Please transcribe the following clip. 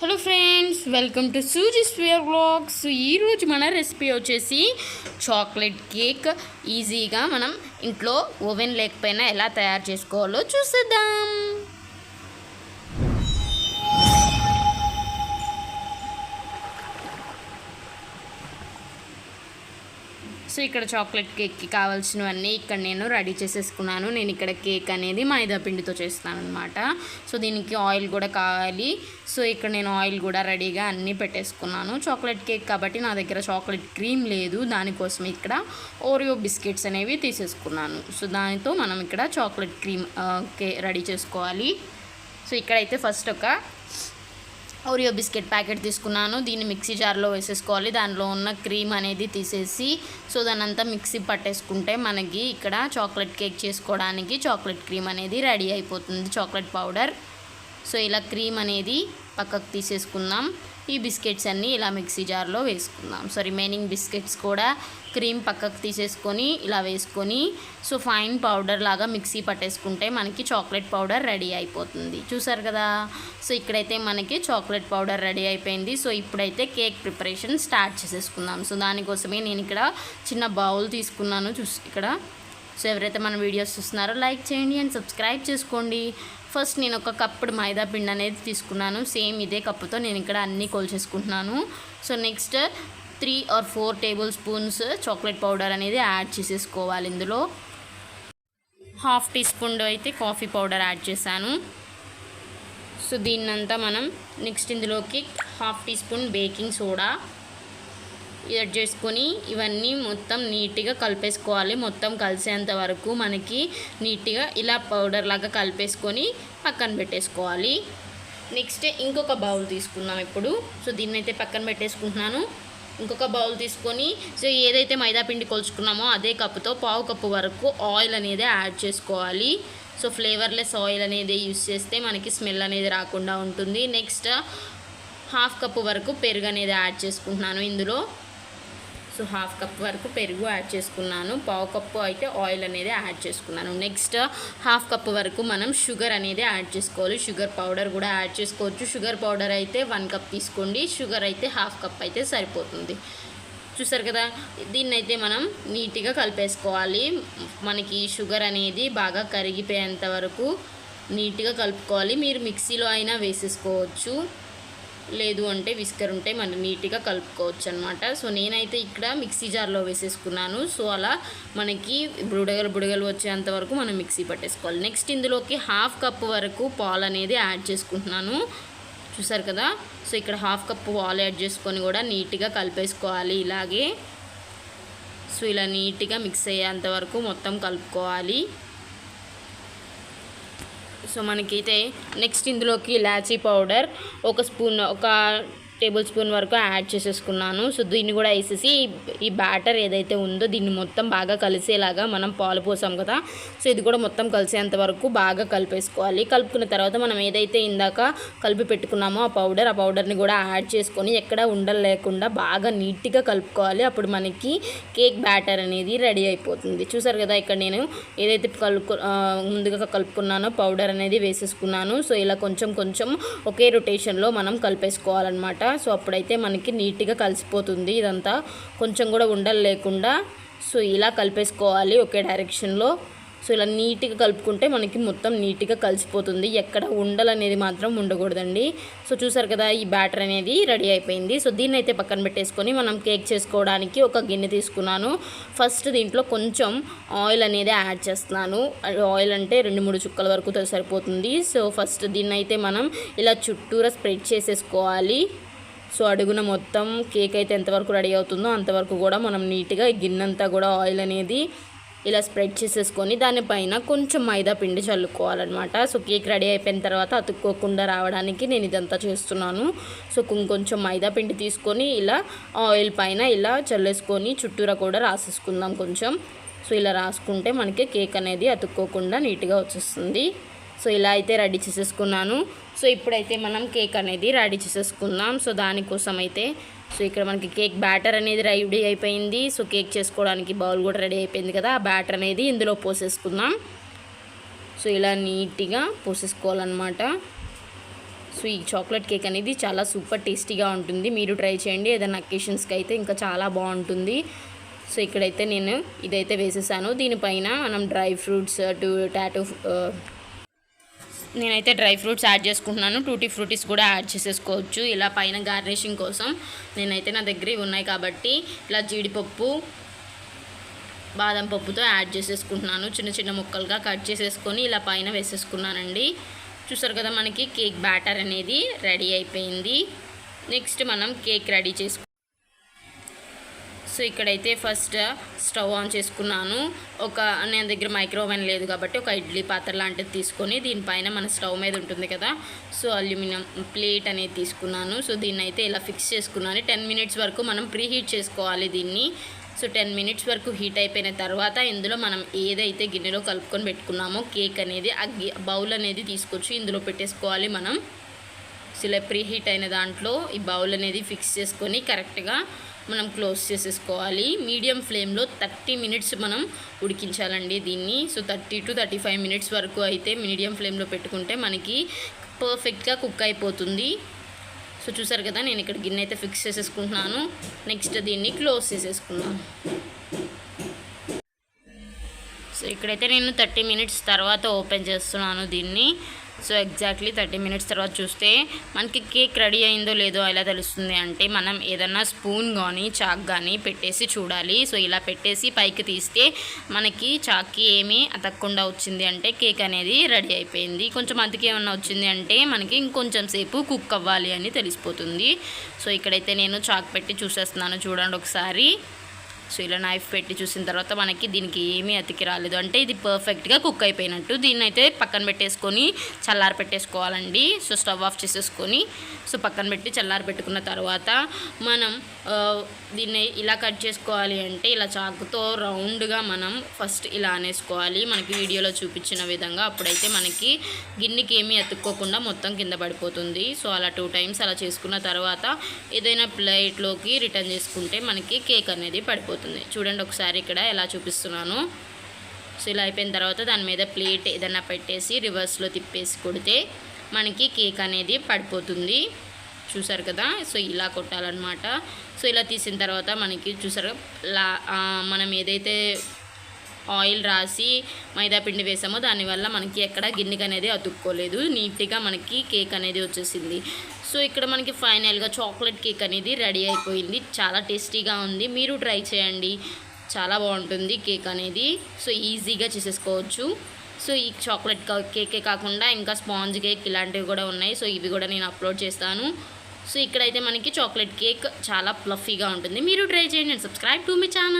Hello friends welcome to సూజీ స్వేర్ blogs ఈరోజు మన రెసిపీ వచ్చేసి చాక్లెట్ కేక్. ఈజీగా మనం ఇంట్లో ఓవెన్ లేకపోయినా ఎలా తయారు చేసుకోవాలో చూసేద్దాం. సో ఇక్కడ చాక్లెట్ కేక్కి కావాల్సినవన్నీ ఇక్కడ నేను రెడీ చేసేసుకున్నాను. నేను ఇక్కడ కేక్ అనేది మైదా పిండితో చేస్తాను అనమాట సో దీనికి ఆయిల్ కూడా కావాలి. సో ఇక్కడ నేను ఆయిల్ కూడా రెడీగా అన్నీ పెట్టేసుకున్నాను. చాక్లెట్ కేక్ కాబట్టి నా దగ్గర చాక్లెట్ క్రీమ్ లేదు. దానికోసం ఇక్కడ ఓరియో బిస్కెట్స్ అనేవి తీసేసుకున్నాను. సో దానితో మనం ఇక్కడ చాక్లెట్ క్రీమ్ కే రెడీ చేసుకోవాలి. సో ఇక్కడైతే ఫస్ట్ ఒక ఓరియో బిస్కెట్ ప్యాకెట్ తీసుకున్నాను. దీన్ని మిక్సీ జార్లో వేసేసుకోవాలి. దానిలో ఉన్న క్రీమ్ అనేది తీసేసి సో దానంతా మిక్సీ పట్టేసుకుంటే మనకి ఇక్కడ చాక్లెట్ కేక్ చేసుకోవడానికి చాక్లెట్ క్రీమ్ అనేది రెడీ అయిపోతుంది. చాక్లెట్ పౌడర్ సో ఇలా క్రీమ్ అనేది పక్కకు తీసేసుకుందాం. ఈ బిస్కెట్స్ అన్నీ ఇలా మిక్సీ జార్లో వేసుకుందాం. సో రిమైనింగ్ బిస్కెట్స్ కూడా క్రీమ్ పక్కకు తీసేసుకొని ఇలా వేసుకొని సో ఫైన్ పౌడర్ లాగా మిక్సీ పట్టేసుకుంటే మనకి చాక్లెట్ పౌడర్ రెడీ అయిపోతుంది. చూసారు కదా? సో ఇక్కడైతే మనకి చాక్లెట్ పౌడర్ రెడీ అయిపోయింది. సో ఇప్పుడైతే కేక్ ప్రిపరేషన్ స్టార్ట్ చేసేసుకుందాం. సో దానికోసమే నేను ఇక్కడ చిన్న బౌల్ తీసుకున్నాను. చూసి ఇక్కడ. సో ఎవరైతే మన వీడియోస్ చూస్తున్నారో లైక్ చేయండి అండ్ సబ్స్క్రైబ్ చేసుకోండి. ఫస్ట్ నేను ఒక కప్పుడు మైదా పిండి అనేది తీసుకున్నాను. సేమ్ ఇదే కప్పుతో నేను ఇక్కడ అన్నీ కొలిచేసుకుంటున్నాను. So next three or four table spoons chocolate powder అనేది యాడ్ చేసేసుకోవాలి ఇందులో. హాఫ్ టీ స్పూన్ అయితే కాఫీ పౌడర్ యాడ్ చేశాను. సో దీన్నంతా మనం నెక్స్ట్ ఇందులోకి half tea spoon baking soda add చేసుకొని ఇవన్నీ మొత్తం నీట్గా కలిపేసుకోవాలి. మొత్తం కలిసేంత వరకు మనకి నీట్గా ఇలా పౌడర్ లాగా కలిపేసుకొని పక్కన పెట్టేసుకోవాలి. నెక్స్ట్ ఇంకొక బౌల్ తీసుకున్నాం ఇప్పుడు. సో దీన్ని అయితే పక్కన పెట్టేసుకుంటున్నాను. ఇంకొక బౌల్ తీసుకొని సో ఏదైతే మైదా పిండి కొలుచుకున్నామో అదే కప్పుతో పావు కప్పు వరకు ఆయిల్ అనేది యాడ్ చేసుకోవాలి. సో ఫ్లేవర్లెస్ ఆయిల్ అనేది యూస్ చేస్తే మనకి స్మెల్ అనేది రాకుండా ఉంటుంది. నెక్స్ట్ హాఫ్ కప్పు వరకు పెరుగు అనేది యాడ్ చేసుకుంటున్నాను ఇందులో. సో హాఫ్ కప్ వరకు పెరుగు యాడ్ చేసుకున్నాను. పావు కప్పు అయితే ఆయిల్ అనేది యాడ్ చేసుకున్నాను. నెక్స్ట్ హాఫ్ కప్ వరకు మనం షుగర్ అనేది యాడ్ చేసుకోవాలి. షుగర్ పౌడర్ కూడా యాడ్ చేసుకోవచ్చు. షుగర్ పౌడర్ అయితే వన్ కప్ తీసుకోండి. షుగర్ అయితే హాఫ్ కప్ అయితే సరిపోతుంది. చూసారు కదా? దీన్నైతే మనం నీట్గా కలిపేసుకోవాలి. మనకి షుగర్ అనేది బాగా కరిగిపోయేంత వరకు నీట్గా కలుపుకోవాలి. మీరు మిక్సీలో అయినా వేసేసుకోవచ్చు. లేదు అంటే విస్కర్ ఉంటే మనం నీట్గా కలుపుకోవచ్చు అనమాట సో నేనైతే ఇక్కడ మిక్సీ జార్లో వేసేసుకున్నాను. సో అలా మనకి బుడగలు బుడగలు వచ్చేంత వరకు మనం మిక్సీ పట్టేసుకోవాలి. నెక్స్ట్ ఇందులోకి హాఫ్ కప్ వరకు పాలు అనేది యాడ్ చేసుకుంటున్నాను. చూసారు కదా? సో ఇక్కడ హాఫ్ కప్ పాలు యాడ్ చేసుకొని కూడా నీట్గా కలిపేసుకోవాలి ఇలాగే. సో ఇలా నీట్గా మిక్స్ అయ్యేంత వరకు మొత్తం కలుపుకోవాలి. సో మనకైతే నెక్స్ట్ ఇందులోకి ఇలాచీ పౌడర్ ఒక స్పూన్ ఒక టేబుల్ స్పూన్ వరకు యాడ్ చేసేసుకున్నాను. సో దీన్ని కూడా వేసేసి ఈ బ్యాటర్ ఏదైతే ఉందో దీన్ని మొత్తం బాగా కలిసేలాగా మనం పాలు పోసాం కదా. సో ఇది కూడా మొత్తం కలిసేంత వరకు బాగా కలిపేసుకోవాలి. కలుపుకున్న తర్వాత మనం ఏదైతే ఇందాక కలిపి పెట్టుకున్నామో ఆ పౌడర్ ఆ పౌడర్ని కూడా యాడ్ చేసుకొని ఎక్కడ ఉండలు లేకుండా బాగా నీట్గా కలుపుకోవాలి. అప్పుడు మనకి కేక్ బ్యాటర్ అనేది రెడీ అయిపోతుంది. చూసారు కదా ఇక్కడ నేను ఏదైతే కలుపు ముందుగా కలుపుకున్నానో పౌడర్ అనేది వేసేసుకున్నాను. సో ఇలా కొంచెం కొంచెం ఒకే రొటేషన్లో మనం కలిపేసుకోవాలన్నమాట. సో అప్పుడైతే మనకి నీట్గా కలిసిపోతుంది ఇదంతా. కొంచెం కూడా ఉండలు లేకుండా సో ఇలా కలిపేసుకోవాలి ఒకే డైరెక్షన్లో. సో ఇలా నీట్గా కలుపుకుంటే మనకి మొత్తం నీట్గా కలిసిపోతుంది. ఎక్కడ ఉండలు అనేది మాత్రం ఉండకూడదండి. సో చూసారు కదా ఈ బ్యాటర్ అనేది రెడీ అయిపోయింది. సో దీన్ని అయితే పక్కన పెట్టేసుకొని మనం కేక్ చేసుకోవడానికి ఒక గిన్నె తీసుకున్నాను. ఫస్ట్ దీంట్లో కొంచెం ఆయిల్ అనేది యాడ్ చేస్తున్నాను. ఆయిల్ అంటే రెండు మూడు చుక్కల వరకు సరిపోతుంది. సో ఫస్ట్ దీన్ని అయితే మనం ఇలా చుట్టూరా స్ప్రెడ్ చేసేసుకోవాలి. సో అడుగున మొత్తం కేక్ అయితే ఎంతవరకు రెడీ అవుతుందో అంతవరకు కూడా మనం నీట్గా గిన్నెంతా కూడా ఆయిల్ అనేది ఇలా స్ప్రెడ్ చేసేసుకొని దానిపైన కొంచెం మైదా పిండి చల్లుకోవాలన్నమాట. సో కేక్ రెడీ అయిపోయిన తర్వాత అతుక్కోకుండా రావడానికి నేను ఇదంతా చేస్తున్నాను. సో కొంచెం మైదా పిండి తీసుకొని ఇలా ఆయిల్ పైన ఇలా చల్లేసుకొని చుట్టూరా కూడా రాసేసుకుందాం కొంచెం. సో ఇలా రాసుకుంటే మనకి కేక్ అనేది అతుక్కోకుండా నీట్గా వచ్చేస్తుంది. సో ఇలా అయితే రెడీ చేసేసుకున్నాను. సో ఇప్పుడైతే మనం కేక్ అనేది రెడీ చేసేసుకుందాం. సో దానికోసం అయితే సో ఇక్కడ మనకి కేక్ బ్యాటర్ అనేది రెడీ అయిపోయింది. సో కేక్ చేసుకోవడానికి బౌల్ కూడా రెడీ అయిపోయింది కదా ఆ బ్యాటర్ అనేది ఇందులో పోసేసుకుందాం. సో ఇలా నీట్గా పోసేసుకోవాలన్నమాట. సో ఈ చాక్లెట్ కేక్ అనేది చాలా సూపర్ టేస్టీగా ఉంటుంది. మీరు ట్రై చేయండి. ఏదైనా అకేషన్స్కి అయితే ఇంకా చాలా బాగుంటుంది. సో ఇక్కడైతే నేను ఇదైతే వేసేసాను. దీనిపైన మనం డ్రై ఫ్రూట్స్ టు టాటో నేనైతే డ్రై ఫ్రూట్స్ యాడ్ చేసుకుంటున్నాను. టూటీ ఫ్రూటీస్ కూడా యాడ్ చేసేసుకోవచ్చు. ఇలా పైన గార్నిషింగ్ కోసం నేనైతే నా దగ్గర ఉన్నాయి కాబట్టి ఇలా జీడిపప్పు బాదం పప్పుతో యాడ్ చేసేసుకుంటున్నాను. చిన్న చిన్న ముక్కలుగా కట్ చేసేసుకొని ఇలా పైన వేసేసుకున్నానండి. చూసారు కదా మనకి కేక్ బ్యాటర్ అనేది రెడీ అయిపోయింది. నెక్స్ట్ మనం కేక్ రెడీ చేసుకు సో ఇక్కడైతే ఫస్ట్ స్టవ్ ఆన్ చేసుకున్నాను. ఒక నేను దగ్గర మైక్రోవెన్ లేదు కాబట్టి ఒక ఇడ్లీ పాత్ర లాంటిది తీసుకొని దీనిపైన మన స్టవ్ మీద ఉంటుంది కదా సో అల్యూమినియం ప్లేట్ అనేది తీసుకున్నాను. సో దీన్ని అయితే ఇలా ఫిక్స్ చేసుకున్నాను. టెన్ మినిట్స్ వరకు మనం ప్రీ హీట్ చేసుకోవాలి దీన్ని. సో టెన్ మినిట్స్ వరకు హీట్ అయిపోయిన తర్వాత ఇందులో మనం ఏదైతే గిన్నెలో కలుపుకొని పెట్టుకున్నామో కేక్ అనేది ఆ బౌల్ అనేది తీసుకొచ్చి ఇందులో పెట్టేసుకోవాలి మనం. సో ఇలా ప్రీ హీట్ అయిన దాంట్లో ఈ బౌల్ అనేది ఫిక్స్ చేసుకొని కరెక్ట్గా మనం క్లోజ్ చేసేసుకోవాలి. మీడియం ఫ్లేమ్లో థర్టీ మినిట్స్ మనం ఉడికించాలండి దీన్ని. So thirty to thirty five minutes వరకు అయితే మీడియం ఫ్లేమ్లో పెట్టుకుంటే మనకి పర్ఫెక్ట్గా కుక్ అయిపోతుంది. సో చూసారు కదా నేను ఇక్కడ గిన్నె అయితే ఫిక్స్ చేసేసుకుంటున్నాను. నెక్స్ట్ దీన్ని క్లోజ్ చేసేసుకున్నాను సో ఇక్కడైతే నేను థర్టీ మినిట్స్ తర్వాత ఓపెన్ చేస్తున్నాను దీన్ని. సో ఎగ్జాక్ట్లీ థర్టీ మినిట్స్ తర్వాత చూస్తే మనకి కేక్ రెడీ అయిందో లేదో ఎలా తెలుస్తుంది అంటే మనం ఏదన్నా స్పూన్ కానీ చాక్ కానీ పెట్టేసి చూడాలి. సో ఇలా పెట్టేసి పైకి తీస్తే మనకి చాక్కి ఏమీ అతక్కుండా వచ్చింది అంటే కేక్ అనేది రెడీ అయిపోయింది. కొంచెం అతికి ఏమన్నా వచ్చింది అంటే మనకి ఇంకొంచెం సేపు కుక్ అవ్వాలి అని తెలిసిపోతుంది. సో ఇక్కడైతే నేను చాక్ పెట్టి చూసేస్తున్నాను చూడండి ఒకసారి. సో ఇలా నైఫ్ పెట్టి చూసిన తర్వాత మనకి దీనికి ఏమీ అతికి రాలేదు. అంటే ఇది పర్ఫెక్ట్గా కుక్ అయిపోయినట్టు. దీన్ని అయితే పక్కన పెట్టేసుకొని చల్లారి పెట్టేసుకోవాలండి. సో స్టవ్ ఆఫ్ చేసేసుకొని సో పక్కన పెట్టి చల్లారి పెట్టుకున్న తర్వాత మనం దీన్ని ఇలా కట్ చేసుకోవాలి అంటే ఇలా చాకుతో రౌండ్గా మనం ఫస్ట్ ఇలా అనేసుకోవాలి. మనకి వీడియోలో చూపించిన విధంగా అప్పుడైతే మనకి గిన్నెకి ఏమీ అతుక్కోకుండా మొత్తం కింద పడిపోతుంది. సో అలా టూ టైమ్స్ అలా చేసుకున్న తర్వాత ఏదైనా ప్లేట్లోకి రిటర్న్ చేసుకుంటే మనకి కేక్ అనేది పడిపోతుంది. చూడండి ఒకసారి ఇక్కడ ఎలా చూపిస్తున్నాను. సో ఇలా అయిపోయిన తర్వాత దాని మీద ప్లేట్ ఏదైనా పెట్టేసి రివర్స్లో తిప్పేసి కొడితే మనకి కేక్ అనేది పడిపోతుంది. చూసారు కదా? సో ఇలా కొట్టాలన్నమాట. సో ఇలా తీసిన తర్వాత మనకి చూసారు లా మనం ఏదైతే ఆయిల్ రాసి మైదా పిండి వేసామో. దానివల్ల మనకి ఎక్కడ గిన్నెకి అనేది అతుక్కోలేదు. నీట్గా మనకి కేక్ అనేది వచ్చేసింది. సో ఇక్కడ మనకి ఫైనల్గా చాక్లెట్ కేక్ అనేది రెడీ అయిపోయింది. చాలా టేస్టీగా ఉంది. మీరు ట్రై చేయండి. చాలా బాగుంటుంది కేక్ అనేది. సో ఈజీగా చేసేసుకోవచ్చు. సో ఈ చాక్లెట్ కేకే కాకుండా ఇంకా స్పాంజ్ కేక్ ఇలాంటివి కూడా ఉన్నాయి. సో ఇవి కూడా నేను అప్లోడ్ చేస్తాను. సో ఇక్కడైతే మనకి చాక్లెట్ కేక్ చాలా ప్లఫీగా ఉంటుంది. మీరు ట్రై చేయండి. అండ్ సబ్స్క్రైబ్ టు మీ ఛానల్.